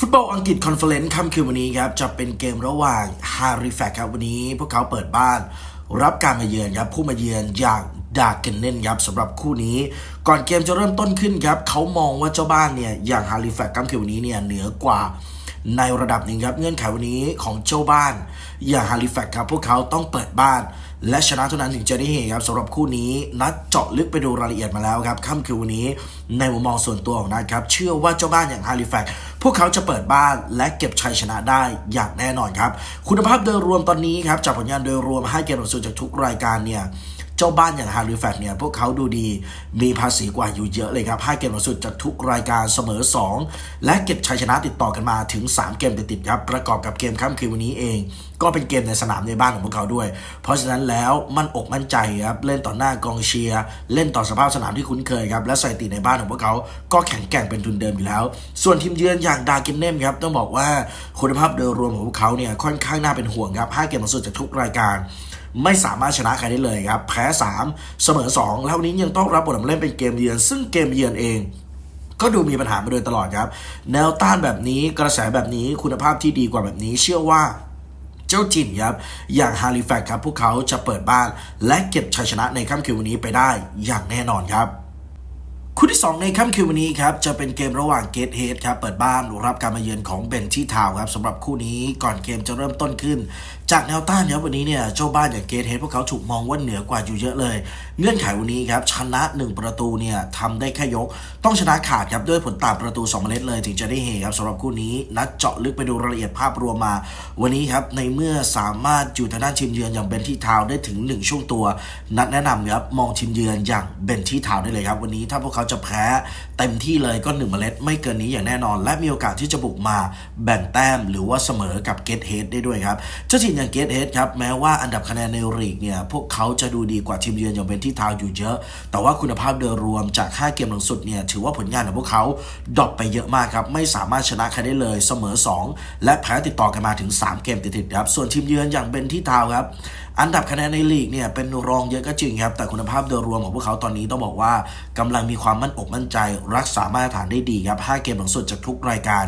ฟุตบอลอังกฤษคอนเฟลเลนซ์ค่ำคืนวันนี้ครับจะเป็นเกมระหว่างฮาริแฟกครับวันนี้พวกเขาเปิดบ้าน รับการมาเยือนครับผู้มาเยือนอย่างดากเกนเนนครับสำหรับคู่นี้ ก่อนเกมจะเริ่มต้นขึ้นครับเขามองว่าเจ้าบ้านเนี่ยอย่างฮาริแฟกค่ำคืนวันนี้เนี่ยเหนือกว่า ในระดับหนึ่งครับเงื่อนไขวันนี้ของเจ้าบ้าน อย่างฮาริแฟกครับ พวกเขาต้องเปิดบ้าน และชนะเท่านั้นถึงจะได้เฮครับสำหรับคู่นี้นัดเจาะลึกไปดูรายละเอียดมาแล้วครับค่ำคืนวันนี้ในมุมมองส่วนตัวของนัดครับ เชื่อว่าเจ้าบ้านอย่างฮาริแฟกพวกเขาจะเปิดบ้านและเก็บชัยชนะได้อย่างแน่นอนครับ คุณภาพโดยรวมตอนนี้ครับจากผลงานโดยรวมให้เกมหลังสุดจากทุกรายการเนี่ย เจ้าบ้านอย่างฮาริแฟกเนี่ยพวกเขาดูดีมีภาษีกว่าอยู่เยอะเลยครับ5เกมหลังสุดจากทุกรายการเสมอ 2 และเก็บชัยชนะติดต่อกันมาถึง 3 เกมติดๆครับประกอบกับเกมค่ำคืนวันนี้เอง ก็เป็นเกมในสนามในบ้านของพวกเขาด้วย เพราะฉะนั้นแล้วมั่นอกมั่นใจครับเล่นต่อหน้ากองเชียร์เล่นต่อสภาพสนามที่คุ้นเคยครับและสถิติในบ้านของพวกเขา ก็แข็งแกร่งเป็นทุนเดิมอยู่แล้ว ส่วนทีมเยือนอย่างดาร์กินเนมครับต้องบอกว่าคุณภาพโดยรวมของพวกเขาเนี่ยค่อนข้างน่าเป็นห่วงครับ5เกมหลังสุดจากทุกรายการ ไม่สามารถชนะใครได้เลยครับ แพ้ 3 เสมอ 2 แล้ววันนี้ยังต้องรับบทบาทเล่นเป็นเกมเยือน ซึ่งเกมเยือนเองก็ดูมีปัญหามาโดยตลอดครับ แนวต้านแบบนี้กระแสแบบนี้คุณภาพที่ดีกว่าแบบนี้ เชื่อว่าเจ้าจินครับ อย่างฮาริแฟกครับ พวกเขาจะเปิดบ้าน และเก็บชัยชนะในค่ำคืนวันนี้ไปได้อย่างแน่นอนครับคู่ที่ 2 ในค่ำคืนวันนี้ครับ จะเป็นเกมระหว่างเกตเฮดครับ เปิดบ้านรับการมาเยือนของเบนที่ทาวครับสำหรับคู่นี้ก่อนเกมจะเริ่มต้นขึ้น จากแนวต้านครับวันนี้เนี่ยเจ้าบ้านอย่างเกตเฮดพวกเขาถูกมองว่าเหนือกว่าอยู่เยอะเลย เงื่อนไขวันนี้ครับชนะ1ประตูเนี่ยทำได้แค่ยก ต้องชนะขาดครับด้วยผลต่างประตู2เมล็ดเลย ถึงจะได้เฮครับสำหรับคู่นี้ นัดเจาะลึกไปดูรายละเอียดภาพรวมมา วันนี้ครับในเมื่อสามารถอยู่ทางด้านทีมเยือนอย่างเบนที่ทาวได้ถึง 1 ช่วงตัว นัดแนะนำครับมองทีมเยือนอย่างเบนที่ทาวได้เลยครับวันนี้ถ้าพวกเขาจะแพ้เต็มที่เลยก็1เมล็ดไม่เกินนี้อย่างแน่นอน และมีโอกาสที่จะบุกมาแบ่งแต้มหรือว่าเสมอกับเกตเฮดได้ด้วยครับเจ้าทีมอย่างเกตเฮดครับ แม้ว่าอันดับคะแนนในลีกเนี่ย พวกเขาจะดูดีกว่าทีมเยือนอย่างเป็นที่ทาวอยู่เยอะ แต่ว่าคุณภาพโดยรวมจาก 5 เกมหลังสุดเนี่ย ถือว่าผลงานของพวกเขาดรอปไปเยอะมากครับ ไม่สามารถชนะใครได้เลยเสมอ 2 และแพ้ติดต่อกันมาถึง 3 เกมติดๆครับ ส่วนทีมเยือนอย่างเป็นที่ทาวครับอันดับคะแนนในลีกเนี่ยเป็นรองเยอะก็จริงครับ แต่คุณภาพโดยรวมของพวกเขาตอนนี้ต้องบอกว่ากำลังมีความมั่นอกมั่นใจ รักษามาตรฐานได้ดีครับ 5 เกมหลังสุดจากทุกรายการ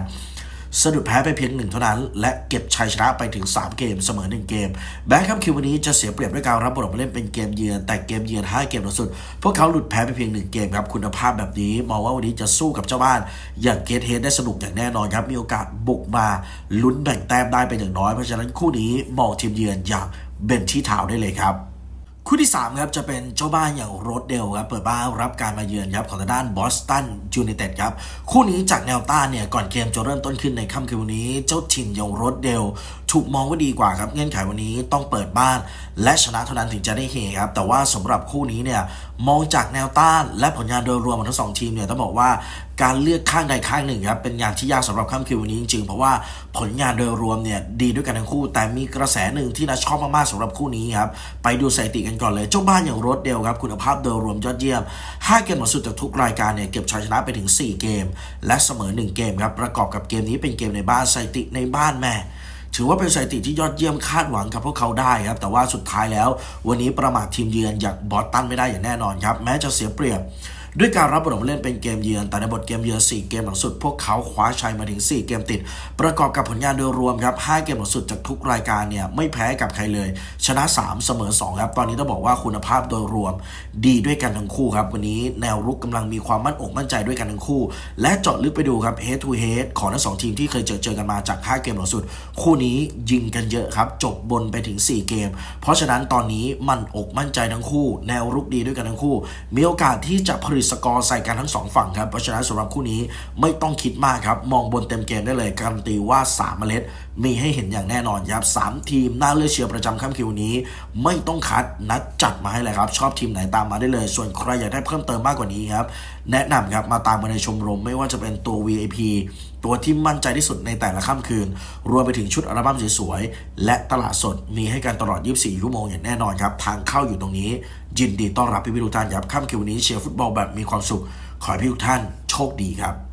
สะดุดแพ้ไปเพียงหนึ่งเท่านั้น และเก็บชัยชนะไปถึง 3 เกมเสมอ 1 เกม แบ็คคัมคิววันนี้จะเสียเปรียบด้วยการรับบทบาเล่นเป็นเกมเยือนแต่เกมเยือน 5 เกมลังสุด พวกเขาหลุดแพ้ไปเพียง 1 เกมครับคุณภาพแบบนี้มองว่าวันนี้จะสู้กับเจ้าบ้าน อย่างเกตเฮดได้สนุกอย่างแน่นอนครับมีโอกาสบุกมาลุ้นแบ่งแต้มได้เป็นอย่างน้อยเพราะฉะนั้นคู่นี้มองทีมเยือนอย่างเบนที่ทาวได้เลยครับ คู่ที่ 3 ครับจะเป็นเจ้าบ้านอย่างโรดเดลครับเปิดบ้านรับการมาเยือนครับของทางด้านบอสตันยูไนเต็ดครับคู่นี้จากแนวต้านเนี่ยก่อนเกมจะเริ่มต้นขึ้นในค่ำคืนวันนี้ เจ้าทีมอย่างโรดเดลถูกมองว่าดีกว่าครับเงื่อนไขวันนี้ต้องเปิดบ้าน และชนะเท่านั้นถึงจะได้เฮครับแต่ว่าสำหรับคู่นี้เนี่ยมองจากแนวต้านและผลงานโดยรวมของทั้งสองทีมเนี่ยต้องบอกว่า การเลือกข้างใดข้างหนึ่งครับเป็นงานที่ยากสำหรับค่ำคืนวันนี้จริงๆ เพราะว่าผลงานโดยรวมเนี่ยดีด้วยกันทั้งคู่ แต่มีกระแสหนึ่งที่น่าชอบมากๆสำหรับคู่นี้ครับไปดูสถิติกันก่อนเลย เจ้าบ้านอย่างรดเดลครับคุณภาพโดยรวมยอดเยี่ยม 5 เกมหลังสุดจากทุกรายการเนี่ยเก็บชัยชนะไปถึง 4 เกม และเสมอ 1 เกมครับประกอบกับเกมนี้เป็นเกมในบ้านสถิติในบ้านแม่ถือว่าเป็นสถิติที่ยอดเยี่ยมคาดหวังกับพวกเขาได้ครับ แต่ว่าสุดท้ายแล้ว วันนี้ประมาททีมเยือนอย่างบอสตันไม่ได้อย่างแน่นอนครับ แม้จะเสียเปรียบ ด้วยการรับบทบาทเล่นเป็นเกมเยือน แต่ในบทเกมเยือน 4 เกมหลังสุด พวกเขาคว้าชัยมาถึง 4 เกมติด ประกอบกับผลงานโดยรวมครับ 5 เกมหลังสุดจากทุกรายการเนี่ยไม่แพ้กับใครเลย ชนะ 3 เสมอ 2 ครับ ตอนนี้ต้องบอกว่าคุณภาพโดยรวม ดีด้วยกันทั้งคู่ครับ วันนี้แนวรุกกำลังมีความมั่นอกมั่นใจด้วยกันทั้งคู่ และเจาะลึกไปดูครับ head to head ของทั้งสองทีมที่เคยเจอเจอกันมาจาก 5 เกมหลังสุด คู่นี้ยิงกันเยอะครับจบบนไปถึง 4 เกม เพราะฉะนั้นตอนนี้มันอกมั่นใจทั้งคู่ แนวรุกดีด้วยกันทั้งคู่ มีโอกาสที่จะผลิตสกอร์ใส่กันทั้งสองฝั่งครับเพราะฉะนั้นสำหรับคู่นี้ไม่ต้องคิดมากครับ มองบนเต็มเกมได้เลยการันตีว่า 3 เมล็ดมีให้เห็นอย่างแน่นอนครับสามทีมน่าเลือกเชียร์ประจำค่ำคืนวันนี้ ไม่ต้องคัดนัดจัดมาให้เลยครับ ชอบทีมไหนตามมาได้เลย ส่วนใครอยากได้เพิ่มเติมมากกว่านี้ครับ แนะนำครับมาตามมาในชมรมไม่ว่าจะเป็นตัว VIP ตัวที่มั่นใจที่สุดในแต่ละค่ำคืน รวมไปถึงชุดอัลบั้มสวยๆ และตลาดสดมีให้กันตลอด 24 ชั่วโมงอย่างแน่นอนครับ ทางเข้าอยู่ตรงนี้ ยินดีต้อนรับพี่ๆทุกท่านครับค่ำคืนนี้เชียร์ฟุตบอลแบบมีความสุข ขอให้พี่ทุกท่านโชคดีครับ